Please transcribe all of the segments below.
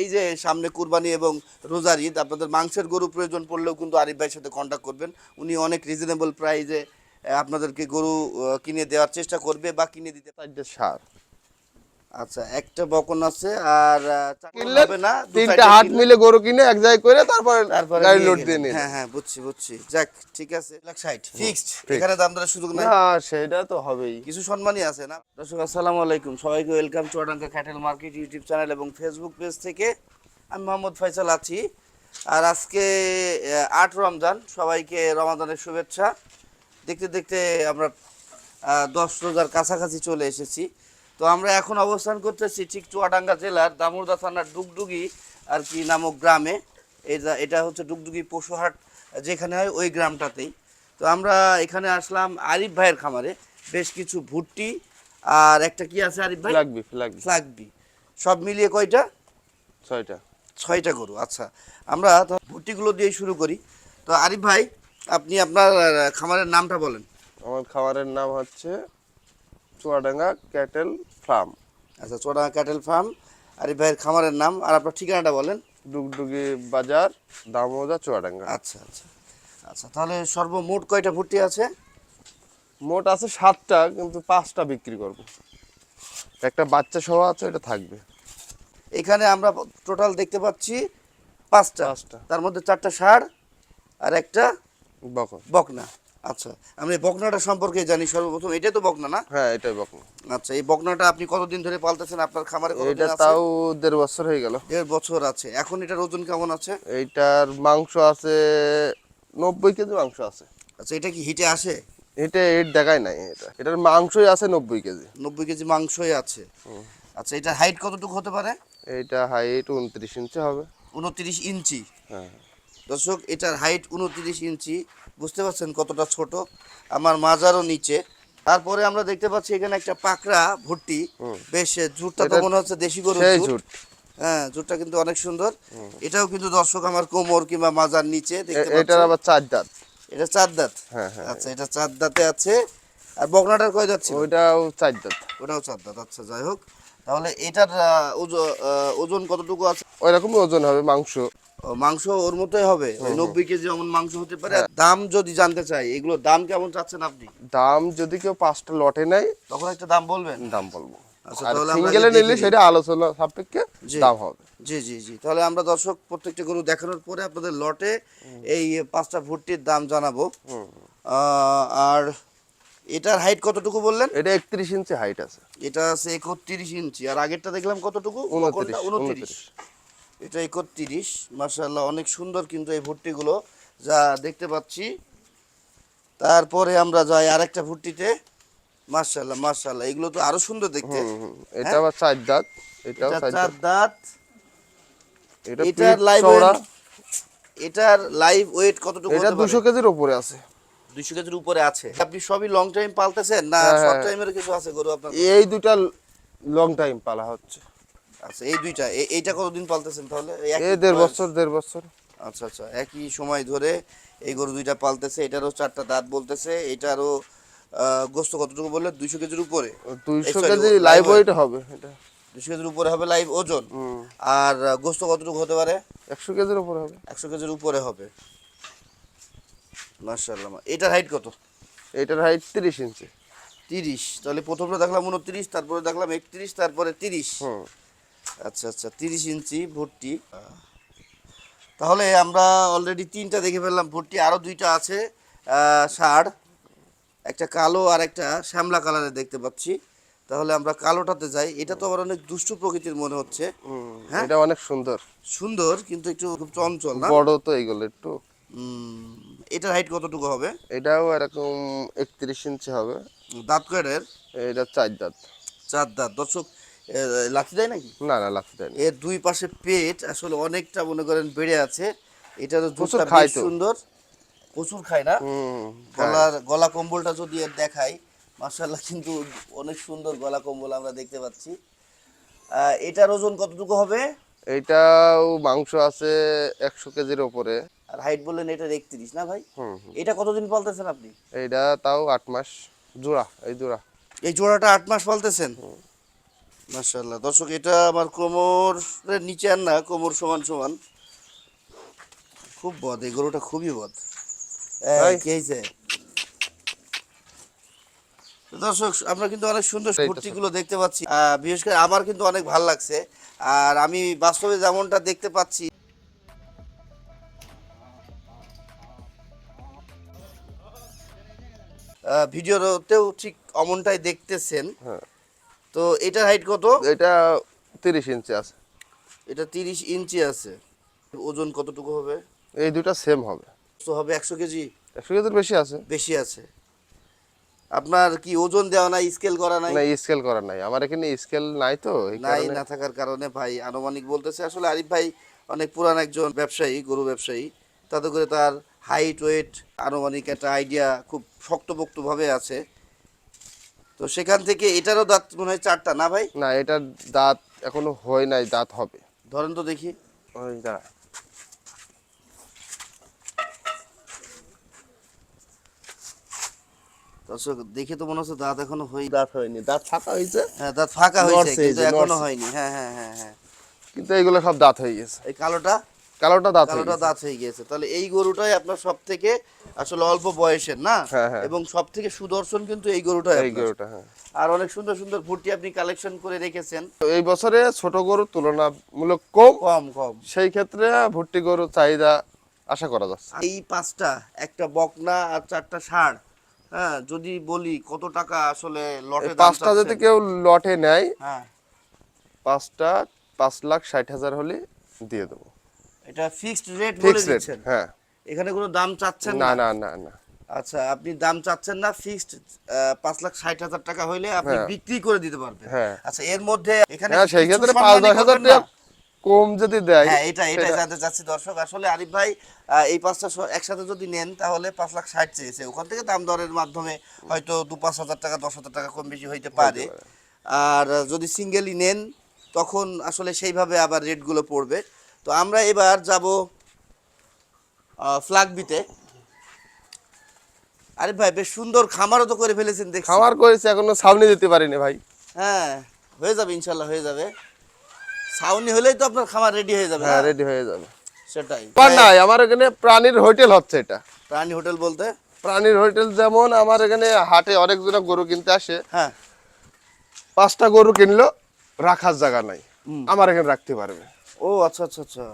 এই যে সামনে কুরবানি এবং রোজার ঈদ, আপনাদের মাংসের গরু প্রয়োজন পড়লেও কিন্তু আরিফ ভাইয়ের সাথে কন্ট্যাক্ট করবেন। উনি অনেক রিজনেবল প্রাইজে আপনাদেরকে গরু কিনে দেওয়ার চেষ্টা করবে বা কিনে দিতে সার। আচ্ছা একটা বকন আছে আর কিনলে হবে না তিনটা হাট মিলে গরু কিনে এক জায়গায় করে তারপরে তারপরে গাড়ি লোড দিয়ে নিয়ে হ্যাঁ হ্যাঁ বুঝছি বুঝছি। যাক ঠিক আছে। লাখ ষাট ফিক্সড। এখানে দাম দরের সুযোগ নাই। না সেটা তো হবেই। কিছু সম্মানই আছে না? দর্শক আসসালামু আলাইকুম। সবাইকে welcome Chuadanga cattle market YouTube channel এবং ফেসবুক পেজ থেকে আমি মোহাম্মদ ফয়সাল আছি। আর আজকে আট রমজান। সবাইকে রমাদানের শুভেচ্ছা। দেখতে দেখতে আমরা দশ রোজার কাছাকাছি চলে এসেছি। তো আমরা এখন অবস্থান করতেছি ঠিক চুয়াডাঙ্গা জেলার দামোদা থানার ডুগডুগি আর কি নামক গ্রামে। যা- এটা হচ্ছে ডুগডুগি পশুহাট যেখানে হয় ওই গ্রামটাতেই। তো আমরা এখানে আসলাম আরিফ ভাইয়ের খামারে বেশ কিছু ভুট্টি আর একটা কি আছে আরিফ ভাই? লাগবি সব মিলিয়ে কয়টা? ছয়টা। ছয়টা গরু আচ্ছা। আমরা তো ভুট্টিগুলো দিয়ে শুরু করি। তো আরিফ ভাই আপনি আপনার খামারের নামটা বলেন। আমার খাবারের নাম হচ্ছে চুয়াডাঙ্গা ক্যাটেল ফার্ম। আচ্ছা চোড়া ক্যাটেল ফার্ম। আরিফ ভাইয়ের খামারের নাম আর আপনার ঠিকানাটা বলেন। ডুগডুগি বাজার দামোদা চুয়াডাঙ্গা। আচ্ছা আচ্ছা আচ্ছা তাহলে সর্বমোট কয়টা ভুট্টি আছে? মোট আছে সাতটা কিন্তু পাঁচটা বিক্রি করব। একটা বাচ্চা সহ আছে এটা থাকবে। এখানে আমরা টোটাল দেখতে পাচ্ছি পাঁচটা। পাঁচটা। তার মধ্যে চারটা ষাঁড় আর একটা বকনা। আচ্ছা আমি বকনাটা সম্পর্কে জানি সর্বপ্রথম। এটাই তো বকনা না? হ্যাঁ এটাই বকন। আচ্ছা এই বকনাটা আপনি কতদিন ধরে পালতেছেন? আপনার খামারে এটা তাও দেড় বছর হয়ে গেল। দেড় বছর আছে। এখন এটার ওজন কেমন আছে? এইটার মাংস আছে নব্বই কেজি মাংস আছে। আচ্ছা এটা কি হিটে আসে? এটা এর দেখায় নাই এটা। এটার মাংসই আছে নব্বই কেজি। নব্বই কেজি মাংসই আছে। আচ্ছা এটার হাইট কতটুকু হতে পারে? এইটা হাইট উনত্রিশ ইঞ্চি হবে। উনত্রিশ ইঞ্চি। হ্যাঁ। দর্শক এটার হাইট উনত্রিশ ইঞ্চি। বুঝতে পারছেন কতটা ছোট? আমার মাজারও নিচে। তারপরে আমরা দেখতে পাচ্ছি এখানে একটা পাকড়া ভুট্টি। বেশ জুটটা তো মনে হচ্ছে দেশি গরুর জুট হ্যাঁ জুটটা কিন্তু অনেক সুন্দর। এটাও কিন্তু দর্শক আমার কোমর কিংবা মাজার নিচে দেখতে এটার আবার চার দাঁত। এটা চার দাঁত? হ্যাঁ, হ্যাঁ। আচ্ছা এটা চার দাঁতে আছে। আর বকনাটার কয় দাঁত ছিল? ওইটাও চার দাঁত। ওটাও চার দাঁত। আচ্ছা যাই হোক। তাহলে এটার ওজন কতটুকু আছে? ওই রকমই ওজন হবে মাংস। মাংস ওর মতোই হবে? নব্বই কেজি এমন মাংস হতে পারে দাম যদি জানতে চাই এগুলো দাম কেমন চাচ্ছেন আপনি? দাম যদি কেউ পাঁচটা লটে নেয় তখন একটা দাম বলবেন? দাম বলব। আচ্ছা, তাহলে আমরা সিঙ্গেলে নিলে সেটা আলোচনা সাপেক্ষে। দাম হবে। জি জি জি। তাহলে আমরা দর্শক প্রত্যেকটা গরু দেখানোর পরে আপনাদের লটে এই পাঁচটা ভুট্টির দাম জানাব। আর এটার হাইট কতটুকু বললেন? এটা একত্রিশ ইঞ্চি হাইট আছে। এটা আছে একত্রিশ ইঞ্চি। আর আগেরটা দেখলাম কতটুকু? উনত্রিশ, এটা একত্রিশ। মার্শাল্লাহ অনেক সুন্দর কিন্তু এই ভুট্টিগুলো। যা দেখতে পাচ্ছি। তারপরে আমরা যাই আরেকটা ভুট্টিতে। মার্শাল্লাহ মার্শাল্লাহ এগুলো তো আরও সুন্দর দেখতে। এটা আবার চার দাঁত। এটা চার দাঁত। দাঁত। এটা এটার লাইভ এটার লাইভ ওয়েট কতটুকু এটা দুশো কেজির উপরে আছে। দুশো কেজির উপরে আছে। আপনি সবই লং টাইম পালতেছেন না শর্ট হ্যাঁ। টাইমের কিছু আছে গরু আপনার? এই দুটা লং টাইম পালা হচ্ছে। আচ্ছা এই দুইটা এইটা কতদিন পালতেছেন তাহলে? এই দেড় বছর দেড় বছর। আচ্ছা আচ্ছা একই সময় ধরে এই গরু দুইটা পালতেছে এটারও চারটা দাঁত বলতেছে এটারও গোস্ত কতটুকু বললে দুইশো কেজির উপরে। দুইশো কেজি লাইভ ওয়েট হবে এটা। দুইশো কেজির উপরে হবে লাইভ ওজন? আর গোস্ত কতটুকু হতে পারে? একশো কেজির উপরে হবে। একশো কেজির উপরে হবে। মার্শাল্লাহ এটার হাইট কত? এটার হাইট তিরিশ ইঞ্চি তিরিশ তাহলে প্রথমে দেখলাম উনত্রিশ তারপরে দেখলাম একত্রিশ তারপরে তিরিশ। হুম। আচ্ছা আচ্ছা তিরিশ ইঞ্চি ভর্তি। তাহলে আমরা অলরেডি তিনটা দেখে ফেললাম ভর্তি আরও দুইটা আছে ষাঁড় একটা কালো আর একটা শ্যামলা কালারের দেখতে পাচ্ছি। তাহলে আমরা কালোটাতে যাই এটা তো আবার অনেক দুষ্টু প্রকৃতির মনে হচ্ছে। হ্যাঁ? এটা অনেক সুন্দর। সুন্দর কিন্তু একটু খুব চঞ্চল না? বড় তো এইগুলো একটু। উম, এটার হাইট কতটুকু হবে? এটাও এরকম একত্রিশ ইঞ্চি হবে। দাঁত কয়টের? এটা চার দাঁত। চার দাঁত। দর্শক লাথি দেয় নাকি? না না লাগতে দেয়নি এর দুই পাশে পেট আসলে অনেকটা মনে করেন বেড়ে আছে। প্রচুর দুধটা খায় বেশ তো। সুন্দর। প্রচুর খায় না? গলার গলা কম্বলটা যদি এর দেখাই মার্শাল্লাহ কিন্তু অনেক সুন্দর গলা কম্বল আমরা দেখতে পাচ্ছি। এটার ওজন কতটুকু হবে? এটাও মাংস আছে একশো কেজির ওপরে। আর হাইট বললেন এটার একত্রিশ না ভাই। এটা কতদিন পালতেছেন আপনি? এইটা তাও আট মাস জোড়া এই জোড়া। এই জোড়াটা আট মাস পালতেছেন? মাশাল্লাহ দর্শক এটা আমার কোমরের নিচে আর না কোমর সমান সমান। খুব বদ এই গরুটা খুবই বদ? কে হয়েছে দর্শক আমরা কিন্তু অনেক সুন্দর এইটা ফুর্তিগুলো দেখতে পাচ্ছি। বিশেষ করে আমার কিন্তু অনেক ভালো লাগছে। আর আমি বাস্তবে যেমনটা দেখতে পাচ্ছি ভিডিওতেও ঠিক অমনটাই দেখতেছেন। হ্যাঁ। তো এটার হাইট কত? এটা তিরিশ ইঞ্চি আছে। এটা তিরিশ ইঞ্চি আছে। ওজন কতটুকু হবে? এই দুটা সেম হবে। তো হবে একশো কেজি? একশো কেজির বেশি আছে। বেশি আছে। আপনার কি ওজন দেওয়া নাই স্কেল করা নাই? না স্কেল করা নাই। আমার এখানে স্কেল নাই তো নাই না থাকার কারণে ভাই আনুমানিক বলতেছে আসলে আরিফ ভাই অনেক পুরান একজন ব্যবসায়ী গরু ব্যবসায়ী। তাতে করে তার হাইট ওয়েট আনুমানিক একটা আইডিয়া খুব শক্তপোক্তভাবে আছে। তো সেখান থেকে এটারও দাঁত মনে হয় চারটা না ভাই? না এটার দাঁত এখনও হয় নাই দাঁত হবে। ধরেন তো দেখি। ওই দাঁড়া। দেখে তো মনে হচ্ছে দাঁত এখনও হয়নি। দাঁত হয়নি। দাঁত ফাঁকা হয়েছে? হ্যাঁ দাঁত ফাঁকা হয়েছে কিন্তু এখনও হয়নি। হ্যাঁ হ্যাঁ হ্যাঁ হ্যাঁ। কিন্তু এগুলো সব দাঁত হয়ে গেছে। এই কালোটা? কালোটা দাঁত কালোটা দাঁত হয়ে গিয়েছে তাহলে এই গরুটাই আপনার সব থেকে আসলে অল্প বয়সের না? হ্যাঁ, হ্যাঁ। এবং সব থেকে সুদর্শন কিন্তু এই গরুটাই এই গরুটা হ্যাঁ। আর অনেক সুন্দর সুন্দর ফুটি আপনি কালেকশন করে রেখেছেন। এই বছরে ছোট গরু তুলনামূলক কম। কম কম। সেই ক্ষেত্রে ভুট্টি গরু চাহিদা আশা করা যাচ্ছে। এই পাঁচটা একটা বকনা আর চারটা ষাঁড় হ্যাঁ যদি বলি কত টাকা আসলে লটে পাঁচটা যদি কেউ লটে নেয় হ্যাঁ। পাঁচটা পাঁচ লাখ ষাট হাজার হলে দিয়ে দেবো। এটা ফিক্সড রেট বলে দিচ্ছেন। হ্যাঁ। এখানে কোনো দাম চাচ্ছেন না না? না না আচ্ছা আপনি দাম চাচ্ছেন না ফিক্সড পাঁচ লাখ ষাট হাজার টাকা হইলে আপনি হ্যাঁ। বিক্রি করে দিতে পারবেন। হ্যাঁ। আচ্ছা এর মধ্যে এখানে হ্যাঁ সেই ক্ষেত্রে পাঁচ দশ হাজার টাকা কম যদি দেয় হ্যাঁ এটা এটা জানতে চাচ্ছি দর্শক। আসলে আরিফ ভাই এই পাঁচটা একসাথে যদি নেন তাহলে পাঁচ লাখ ষাট চেয়েছে। ওখান থেকে দাম দরের মাধ্যমে হয়তো দু পাঁচ হাজার টাকা দশ হাজার টাকা কম বেশি হইতে পারে। পারে। আর যদি সিঙ্গেলই নেন তখন আসলে সেইভাবে আবার রেটগুলো পড়বে। তো আমরা এবার যাব ফ্ল্যাগবিতে আরে ভাই বেশ সুন্দর খামারও তো করে ফেলেছেন দেখছি। খামার করেছে এখনও সামনে দিতে পারিনি ভাই। হ্যাঁ হয়ে যাবে ইনশাল্লাহ হয়ে যাবে। ছাউনি হলেই তো আপনার খামার রেডি হয়ে যাবে হ্যাঁ রেডি হয়ে যাবে। সেটাই। আর নাই আমার এখানে প্রাণীর হোটেল হচ্ছে এটা। প্রাণী হোটেল বলতে? প্রাণীর হোটেল যেমন আমার এখানে হাটে অনেকজন গরু কিনতে আসে। হ্যাঁ। পাঁচটা গরু কিনলো রাখার জায়গা নাই। আমার এখানে রাখতে পারবে। ও আচ্ছা আচ্ছা আচ্ছা।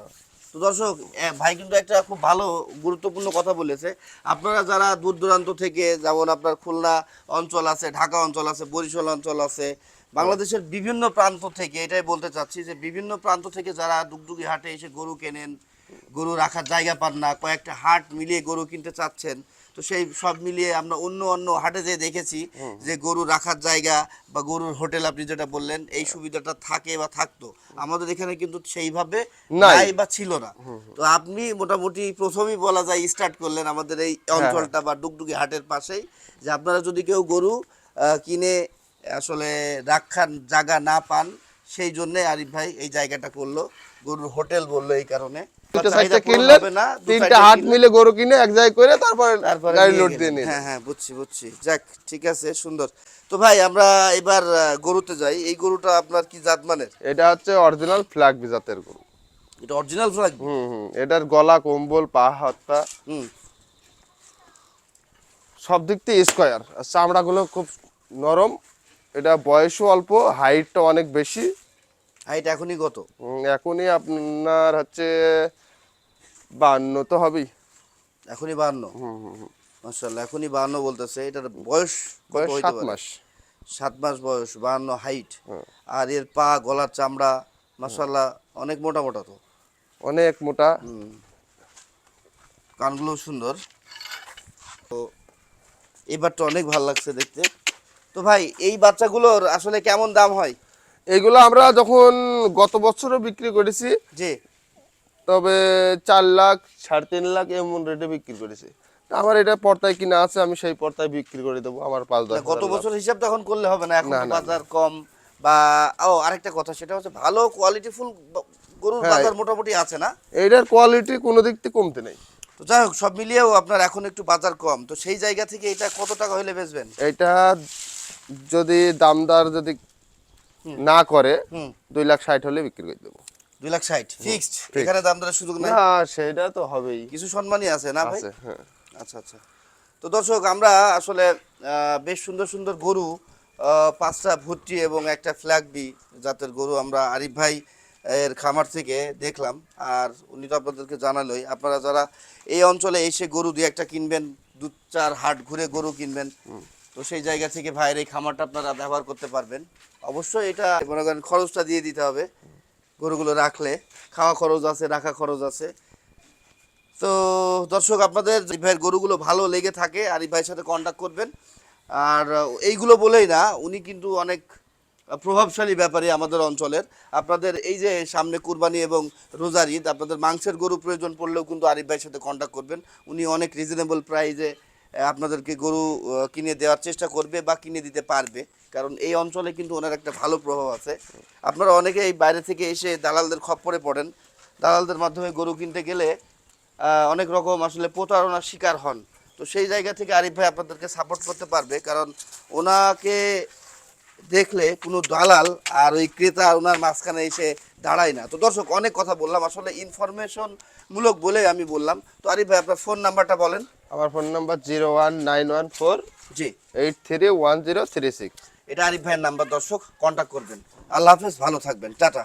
তো দর্শক ভাই কিন্তু একটা খুব ভালো, গুরুত্বপূর্ণ কথা বলেছে। আপনারা যারা দূর দূরান্ত থেকে, যেমন আপনার খুলনা অঞ্চল আছে, ঢাকা অঞ্চল আছে, বরিশাল অঞ্চল আছে, বাংলাদেশের বিভিন্ন প্রান্ত থেকে এটাই বলতে চাচ্ছি যে, বিভিন্ন প্রান্ত থেকে যারা দুগদুগি হাটে এসে গরু কেনেন, গরু রাখার জায়গা পান না, কয়েকটা হাট মিলিয়ে গরু কিনতে চাচ্ছেন তো সেই সব মিলিয়ে আমরা অন্য অন্য হাটে যে দেখেছি যে গরু রাখার জায়গা বা গরুর হোটেল আপনি যেটা বললেন এই সুবিধাটা থাকে বা থাকতো। আমাদের এখানে কিন্তু সেইভাবে নাই। বা ছিল না। তো আপনি মোটামুটি প্রথমেই বলা যায় স্টার্ট করলেন আমাদের এই অঞ্চলটা বা ডুগডুগি হাটের পাশেই যে আপনারা যদি কেউ গরু কিনে আসলে রাখার জায়গা না পান সেই জন্য আরিফ ভাই এই জায়গাটা করল গরুর হোটেল বলল এই কারণে। চাহিদা চারটে পূরণ কিনলেন হবে তিনটা হাট মিলে গরু কিনে এক জায়গায় করে তারপরে গাড়ি লোড দিয়ে নিন হ্যাঁ হ্যাঁ বুঝছি বুঝছি। যাক ঠিক আছে সুন্দর। তো ভাই আমরা এবার গরুতে যাই। এই গরুটা আপনার কি জাত মানের? এটা হচ্ছে অরিজিনাল ফ্ল্যাগ জাতের গরু। এটা অরিজিনাল হুম হুম এটার গলা কম্বল পা হাত পা। হুম। সব দিক থেকে স্কোয়ার আর চামড়াগুলো খুব নরম। এটা বয়সও অল্প হাইটটা অনেক বেশি। হাইট এখনই কত? এখনই আপনার হচ্ছে বান্ন তো হবেই। এখনই বাহান্ন হুম হুম। মার্শাল্লাহ এখনই বাহান্ন বলতেছে। এটার বয়স বয়স সাত? মাস। সাত মাস বয়স বাহান্ন হাইট। হ্যাঁ। আর এর পা গলার চামড়া মার্শাল্লাহ অনেক মোটা মোটা তো। অনেক মোটা। কানগুলো সুন্দর। তো এবার তো অনেক ভালো লাগছে দেখতে। তো ভাই এই বাচ্চাগুলোর আসলে কেমন দাম হয়? এগুলো আমরা যখন গত বছরও বিক্রি করেছি যে তবে চার লাখ সাড়ে তিন লাখ এমন রেটে বিক্রি করেছি। আমার এটা পর্তায় কিনা আছে আমি সেই পর্তায় বিক্রি করে দেবো আমার পাঁচ দশ গত বছর হিসাব তখন করলে হবে না এখন। বাজার কম বা ও আরেকটা কথা সেটা হচ্ছে ভালো কোয়ালিটি ফুল গরুর হ্যাঁ। বাজার মোটামুটি আছে না? এইটার কোয়ালিটি কোনো দিক থেকে কমতে নেই। তো যাই হোক সব মিলিয়েও আপনার এখন একটু বাজার কম তো সেই জায়গা থেকে এটা কত টাকা হলে বেচবেন? এটা যদি দামদার যদি না করে দুই লাখ ষাট হলে বিক্রি করে দেবো। দুই লাখ ষাট ফিক্সড? এখানে দাম দরের সুযোগ নাই? না সেটা তো হবেই। কিছু সম্মানই আছে না ভাই? হ্যাঁ। আচ্ছা আচ্ছা। তো দর্শক আমরা আসলে বেশ সুন্দর সুন্দর গরু পাঁচটা ভুট্টি এবং একটা ফ্ল্যাগ বি জাতের গরু আমরা আরিফ ভাই এর খামার থেকে দেখলাম। আর উনি তো আপনাদেরকে জানালোই। আপনারা যারা এই অঞ্চলে এসে গরু দিয়ে একটা কিনবেন দু চার হাট ঘুরে গরু কিনবেন তো সেই জায়গা থেকে ভাইয়ের এই খামারটা আপনারা ব্যবহার করতে পারবেন। অবশ্যই এটা মনে করেন খরচটা দিয়ে দিতে হবে। গরুগুলো রাখলে খাওয়া খরচ আছে, রাখা খরচ আছে। তো দর্শক, আপনাদের ভাইয়ের গরুগুলো ভালো লেগে থাকে, আরিফ ভাইয়ের সাথে কন্ট্যাক্ট করবেন। আর এইগুলো বলেই না, উনি কিন্তু অনেক প্রভাবশালী ব্যাপারে আমাদের অঞ্চলের। আপনাদের এই যে সামনে কুরবানি এবং রোজার ঈদ, আপনাদের মাংসের গরু প্রয়োজন পড়লেও কিন্তু আরিফ ভাইয়ের সাথে কন্ট্যাক্ট করবেন। উনি অনেক রিজনেবল প্রাইজে আপনাদেরকে গরু কিনে দেওয়ার চেষ্টা করবে বা কিনে দিতে পারবে। কারণ এই অঞ্চলে কিন্তু ওনার একটা ভালো প্রভাব আছে। আপনারা অনেকে এই বাইরে থেকে এসে দালালদের খপ্পরে পড়েন। দালালদের মাধ্যমে গরু কিনতে গেলে অনেক রকম আসলে প্রতারণার শিকার হন। তো সেই জায়গা থেকে আরিফ ভাই আপনাদেরকে সাপোর্ট করতে পারবে। কারণ ওনাকে দেখলে কোনো দালাল আর ওই ক্রেতা ওনার মাঝখানে এসে দাঁড়ায় না। তো দর্শক, অনেক কথা বললাম। আসলে ইনফরমেশন মূলক বলে আমি বললাম। তো আরিফ ভাই, আপনার ফোন নাম্বারটা বলেন। আমার phone number zero one nine one four জি। Eight three one zero three six এটা আরিফ ভাইয়ের নাম্বার দর্শক কন্ট্যাক্ট করবেন। আল্লাহ হাফেজ ভালো থাকবেন। টাটা।